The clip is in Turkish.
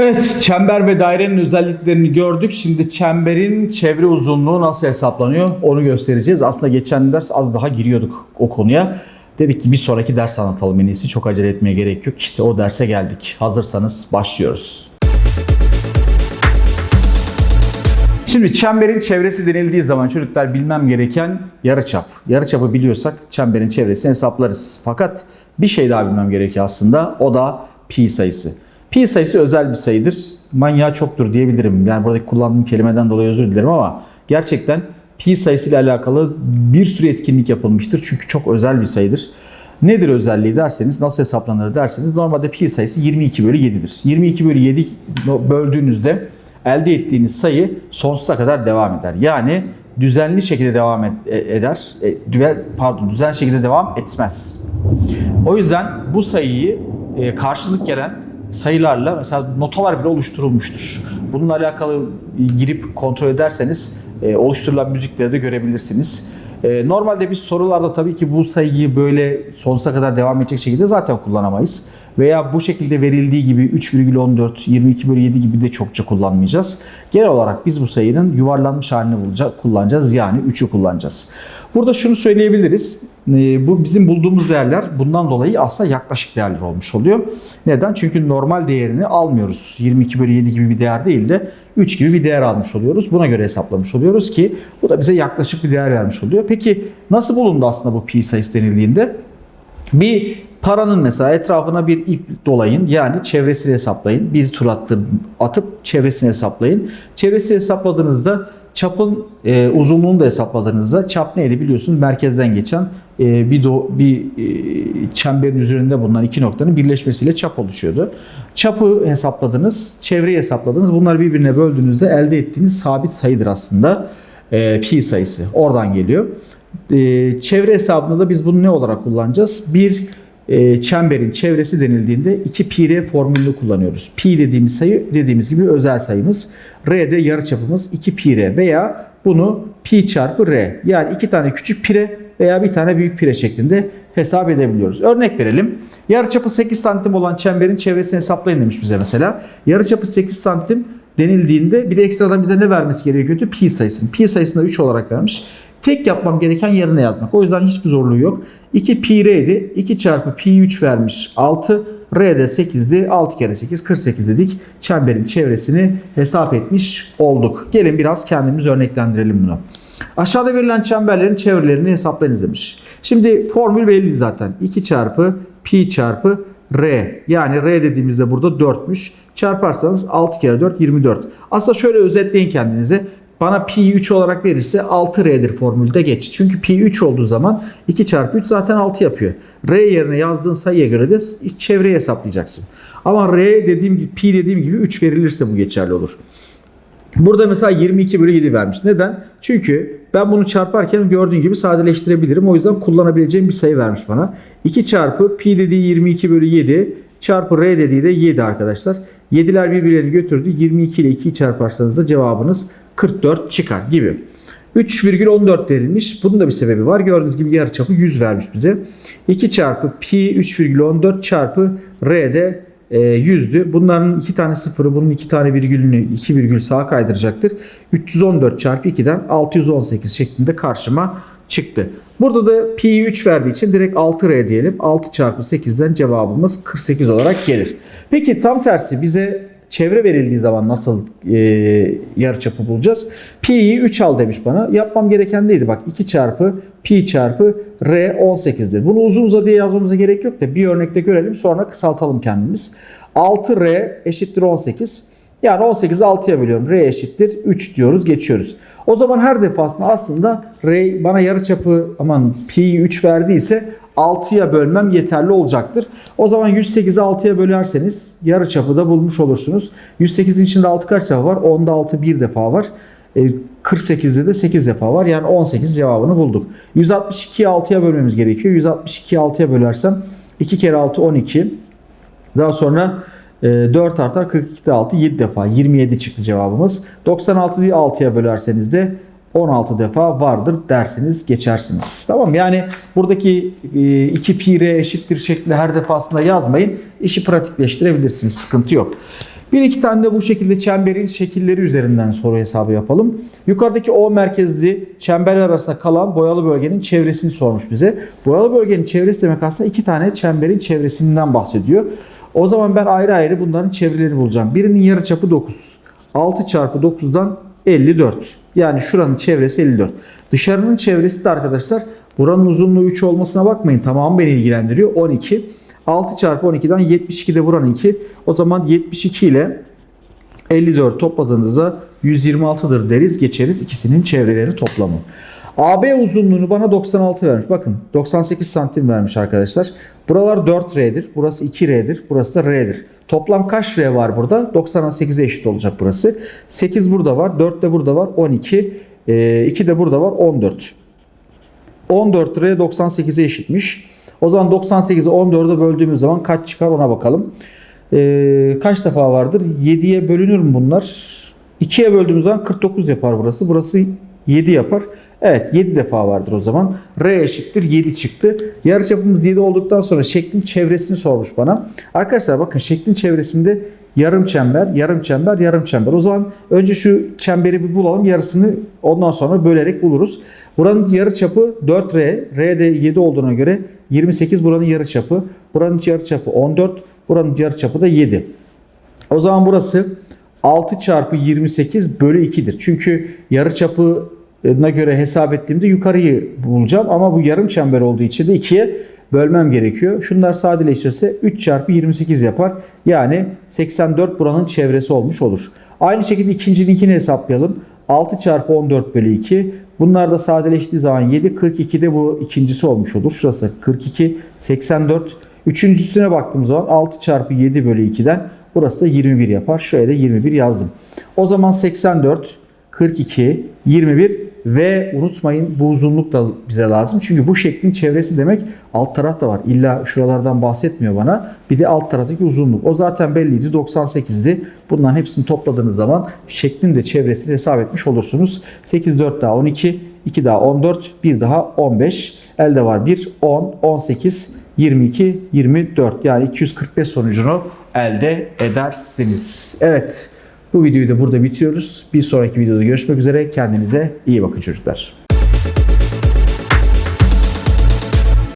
Evet, çember ve dairenin özelliklerini gördük. Şimdi çemberin çevre uzunluğu nasıl hesaplanıyor onu göstereceğiz. Aslında geçen ders az daha giriyorduk o konuya. Dedik ki bir sonraki ders anlatalım en iyisi. Çok acele etmeye gerek yok. İşte o derse geldik. Hazırsanız başlıyoruz. Şimdi çemberin çevresi denildiği zaman çocuklar bilmem gereken yarıçap. Yarıçapı biliyorsak çemberin çevresini hesaplarız. Fakat bir şey daha bilmem gerekiyor aslında. O da pi sayısı. Pi sayısı özel bir sayıdır. Manyağı çoktur diyebilirim. Yani buradaki kullandığım kelimeden dolayı özür dilerim ama gerçekten pi sayısı ile alakalı bir sürü etkinlik yapılmıştır. Çünkü çok özel bir sayıdır. Nedir özelliği derseniz, nasıl hesaplanır derseniz normalde pi sayısı 22 bölü 7'dir. 22 bölü 7 böldüğünüzde elde ettiğiniz sayı sonsuza kadar devam eder. Yani düzenli şekilde devam e- eder. E, pardon, düzenli şekilde devam etmez. O yüzden bu sayıyı e, karşılık gelen sayılarla mesela notalar bile oluşturulmuştur. Bununla alakalı girip kontrol ederseniz e, oluşturulan müzikleri de görebilirsiniz. E, Normalde biz sorularda tabii ki bu sayıyı böyle sonsuza kadar devam edecek şekilde zaten kullanamayız. Veya bu şekilde verildiği gibi 3,14, 22 bölü 7 gibi de çokça kullanmayacağız. Genel olarak biz bu sayının yuvarlanmış halini bulacak, kullanacağız. Yani 3'ü kullanacağız. Burada şunu söyleyebiliriz. E, Bu bizim bulduğumuz değerler bundan dolayı aslında yaklaşık değerler olmuş oluyor. Neden? Çünkü normal değerini almıyoruz. 22 bölü 7 gibi bir değer değil de 3 gibi bir değer almış oluyoruz. Buna göre hesaplamış oluyoruz ki bu da bize yaklaşık bir değer vermiş oluyor. Peki nasıl bulundu aslında bu pi sayısı denildiğinde? Bir paranın mesela etrafına bir ip dolayın yani çevresini hesaplayın. Bir tur attır, atıp çevresini hesaplayın. Çevresini hesapladığınızda çapın e, uzunluğunu da hesapladığınızda çap neydi biliyorsunuz merkezden geçen e, bir do, bir e, çemberin üzerinde bulunan iki noktanın birleşmesiyle çap oluşuyordu. Çapı hesapladınız, çevreyi hesapladınız. Bunları birbirine böldüğünüzde elde ettiğiniz sabit sayıdır aslında e, pi sayısı. Oradan geliyor. E, çevre hesabında da biz bunu ne olarak kullanacağız? Bir e, çemberin çevresi denildiğinde 2 pi r formülünü kullanıyoruz. Pi dediğimiz sayı dediğimiz gibi özel sayımız. R de yarıçapımız 2 pi r veya bunu pi çarpı r yani iki tane küçük pire veya bir tane büyük pire şeklinde hesap edebiliyoruz. Örnek verelim. Yarıçapı 8 santim olan çemberin çevresini hesaplayın demiş bize mesela. Yarıçapı 8 santim denildiğinde bir de ekstradan bize ne vermesi gerekiyordu? Pi sayısını. Pi sayısını 3 olarak vermiş. Tek yapmam gereken yerine yazmak. O yüzden hiçbir zorluğu yok. 2 pi r'di. 2 çarpı pi 3 vermiş 6. R de 8'di. 6 kere 8 48 dedik. Çemberin çevresini hesap etmiş olduk. Gelin biraz kendimiz örneklendirelim bunu. Aşağıda verilen çemberlerin çevrelerini hesaplayınız demiş. Şimdi formül belli zaten. 2 çarpı pi çarpı r. Yani r dediğimizde burada 4'müş. Çarparsanız 6 kere 4 24. Aslında şöyle özetleyin kendinize. Bana pi 3 olarak verirse 6r'dir formülde geç. Çünkü pi 3 olduğu zaman 2 çarpı 3 zaten 6 yapıyor. R yerine yazdığın sayıya göre de çevreyi hesaplayacaksın. Ama R dediğim gibi pi dediğim gibi 3 verilirse bu geçerli olur. Burada mesela 22 bölü 7 vermiş. Neden? Çünkü ben bunu çarparken gördüğün gibi sadeleştirebilirim. O yüzden kullanabileceğim bir sayı vermiş bana. 2 çarpı pi dediği 22 bölü 7 çarpı r dediği de 7 arkadaşlar. 7'ler birbirlerini götürdü. 22 ile 2'yi çarparsanız da cevabınız 44 çıkar gibi. 3,14 verilmiş. Bunun da bir sebebi var. Gördüğünüz gibi yarıçapı 100 vermiş bize. 2 çarpı pi 3,14 çarpı r de e, 100'dü. Bunların iki tane sıfırı bunun iki tane virgülünü 2 virgül sağa kaydıracaktır. 314 çarpı 2'den 618 şeklinde karşıma çıktı. Burada da pi 3 verdiği için direkt 6r diyelim. 6 çarpı 8'den cevabımız 48 olarak gelir. Peki tam tersi bize çevre verildiği zaman nasıl e, yarıçapı bulacağız? Pi'yi 3 al demiş bana. Yapmam gereken neydi? Bak 2 çarpı pi çarpı r 18'dir. Bunu uzun uzadıya yazmamıza gerek yok da bir örnekte görelim sonra kısaltalım kendimiz. 6r eşittir 18. Yani 18'i 6'ya bölüyorum. R eşittir 3 diyoruz geçiyoruz. O zaman her defasında aslında R bana yarıçapı aman pi 3 verdiyse 6'ya bölmem yeterli olacaktır. O zaman 108'i 6'ya bölerseniz yarıçapı da bulmuş olursunuz. 108'in içinde 6 kaç defa var? 10'da 6 bir defa var. E, 48'de de 8 defa var. Yani 18 cevabını bulduk. 162'yi 6'ya bölmemiz gerekiyor. 162'yi 6'ya bölersem 2 kere 6 12. Daha sonra e, 4 artar 42'de 6 7 defa 27 çıktı cevabımız. 96'yı 6'ya bölerseniz de 16 defa vardır dersiniz geçersiniz. Tamam yani buradaki e, 2 pi r eşittir şekli her defasında yazmayın. İşi pratikleştirebilirsiniz sıkıntı yok. Bir iki tane de bu şekilde çemberin şekilleri üzerinden soru hesabı yapalım. Yukarıdaki O merkezli çemberler arasında kalan boyalı bölgenin çevresini sormuş bize. Boyalı bölgenin çevresi demek aslında iki tane çemberin çevresinden bahsediyor. O zaman ben ayrı ayrı bunların çevrelerini bulacağım. Birinin yarıçapı 9. 6 çarpı 9'dan 54. Yani şuranın çevresi 54. Dışarının çevresi de arkadaşlar buranın uzunluğu 3 olmasına bakmayın. Tamam beni ilgilendiriyor. 12. 6 çarpı 12'den 72 de buranın 2. O zaman 72 ile 54 topladığınızda 126'dır deriz geçeriz ikisinin çevreleri toplamı. AB uzunluğunu bana 96 vermiş. Bakın 98 santim vermiş arkadaşlar. Buralar 4R'dir. Burası 2R'dir. Burası da R'dir. Toplam kaç R var burada? 98'e eşit olacak burası. 8 burada var. 4 de burada var. 12. 2 de burada var. 14. 14 R 98'e eşitmiş. O zaman 98'i 14'e böldüğümüz zaman kaç çıkar ona bakalım. Ee, kaç defa vardır? 7'ye bölünür mü bunlar? 2'ye böldüğümüz zaman 49 yapar burası. Burası 7 yapar. Evet 7 defa vardır o zaman. R eşittir 7 çıktı. Yarıçapımız 7 olduktan sonra şeklin çevresini sormuş bana. Arkadaşlar bakın şeklin çevresinde yarım çember, yarım çember, yarım çember. O zaman önce şu çemberi bir bulalım. Yarısını ondan sonra bölerek buluruz. Buranın yarıçapı 4R. R de 7 olduğuna göre 28 buranın yarıçapı. Buranın yarıçapı 14. Buranın yarıçapı da 7. O zaman burası 6 çarpı 28 bölü 2'dir. Çünkü yarıçapına göre hesap ettiğimde yukarıyı bulacağım. Ama bu yarım çember olduğu için de 2'ye bölmem gerekiyor. Şunlar sadeleşirse 3 çarpı 28 yapar. Yani 84 buranın çevresi olmuş olur. Aynı şekilde ikincininkini hesaplayalım. 6 çarpı 14 bölü 2. Bunlar da sadeleştiği zaman 7. 42 de bu ikincisi olmuş olur. Şurası 42, 84. Üçüncüsüne baktığım zaman 6 çarpı 7 bölü 2'den burası da 21 yapar. Şuraya da 21 yazdım. O zaman 84, 42, 21 ve unutmayın bu uzunluk da bize lazım. Çünkü bu şeklin çevresi demek alt taraf da var. İlla şuralardan bahsetmiyor bana. Bir de alt taraftaki uzunluk. O zaten belliydi 98'di. Bunların hepsini topladığınız zaman şeklin de çevresini hesap etmiş olursunuz. 8, 4 daha 12, 2 daha 14, 1 daha 15. Elde var 1, 10, 18, 22, 24. Yani 245 sonucunu elde edersiniz. Evet. Bu videoyu da burada bitiriyoruz. Bir sonraki videoda görüşmek üzere. Kendinize iyi bakın çocuklar.